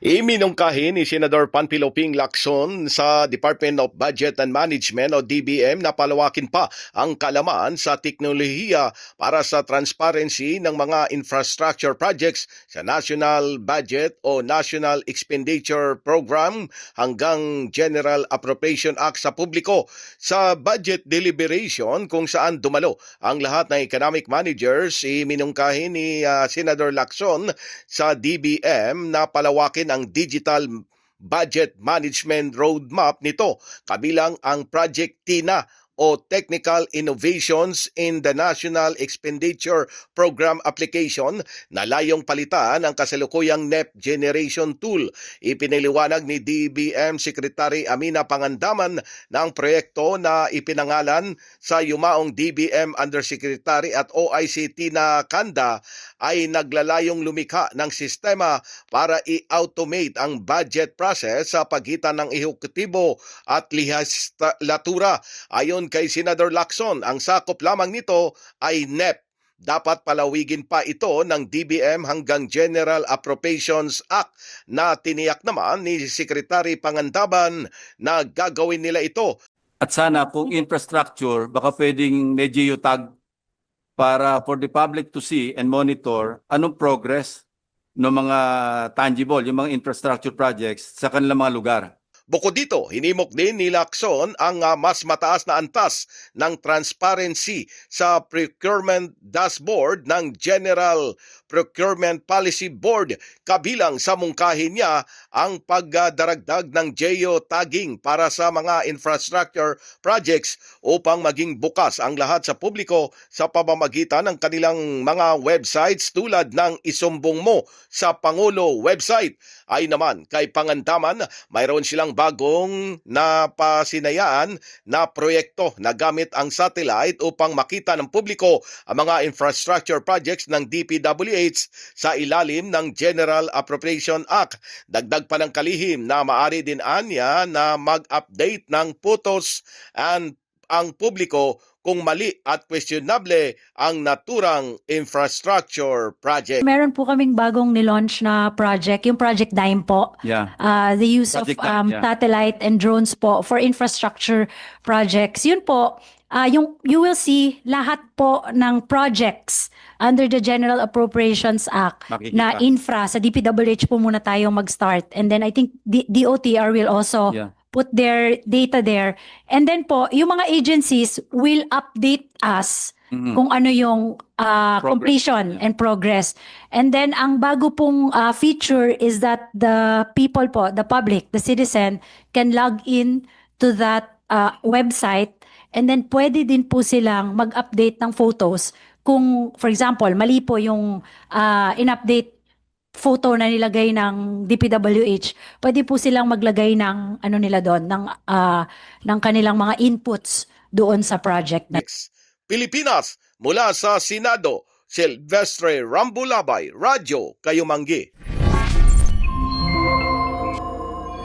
Iminungkahi ni Senador Panfilo Ping Lacson sa Department of Budget and Management o DBM na palawakin pa ang kalaman sa teknolohiya para sa transparency ng mga infrastructure projects sa National Budget o National Expenditure Program hanggang General Appropriation Act sa publiko. Sa budget deliberation kung saan dumalo ang lahat ng economic managers iminungkahi ni ah, Senador Lacson sa DBM na palawakin ang digital budget management roadmap nito kabilang ang Project TINA o Technical Innovations in the National Expenditure Program Application na layong palitan ang kasalukuyang NEP Generation Tool. Ipiniliwanag ni DBM Secretary Amina Pangandaman na proyekto na ipinangalan sa yumaong DBM Undersecretary at OICT na Kanda ay naglalayong lumikha ng sistema para i-automate ang budget process sa pagitan ng ehekutibo at lihaslatura. Ayon kay Senador Lacson, ang sakop lamang nito ay NEP. Dapat palawigin pa ito ng DBM hanggang General Appropriations Act na tiniyak naman ni Secretary Pangandaban na gagawin nila ito At sana kung infrastructure, baka pwedeng may geotag para for the public to see and monitor anong progress ng mga tangible, yung mga infrastructure projects sa kanilang mga lugar. Bukod dito, hinimok din ni Lacson ang ah, mas mataas na antas ng transparency sa procurement dashboard ng General Procurement Policy Board kabilang sa mungkahin niya ang pagdaragdag ng geotagging para sa mga infrastructure projects upang maging bukas ang lahat sa publiko sa pamamagitan ng kanilang mga websites tulad ng isumbong mo sa Pangulo website. Ay naman kay Pangandaman, mayroon silang bagong napasinayaan na proyekto na gamit ang satellite upang makita ng publiko ang mga infrastructure projects ng DPWH sa ilalim ng General Appropriation Act. Dagdag pa ng kalihim na maari din anya na mag-update ng photos and ang publiko kung mali at questionable ang naturang infrastructure project. Meron po kaming bagong nilaunch na project, yung Project Dime po. Yeah. Uh, the use Project of Dime, um, yeah. satellite and drones po for infrastructure projects. Yun po, uh, yung, you will see lahat po ng projects under the General Appropriations Act Makikita. na infra. Sa DPWH po muna tayo mag-start. And then I think D- DOTR will also Yeah. put their data there. And then po, yung mga agencies will update us Mhm. kung ano yung uh, Progress. completion and progress. And then ang bago pong uh, feature is that the people po, the public, the citizen can log in to that uh, website and then pwede din po silang mag-update ng photos kung for example, mali po yung uh, in-update photo na nilagay ng DPWH, pwede po silang maglagay ng ano nila doon ng ah, ng kanilang mga inputs doon sa project na Next. Pilipinas mula sa Senado, Silvestre Rambulabay, Radyo Kayumanggi.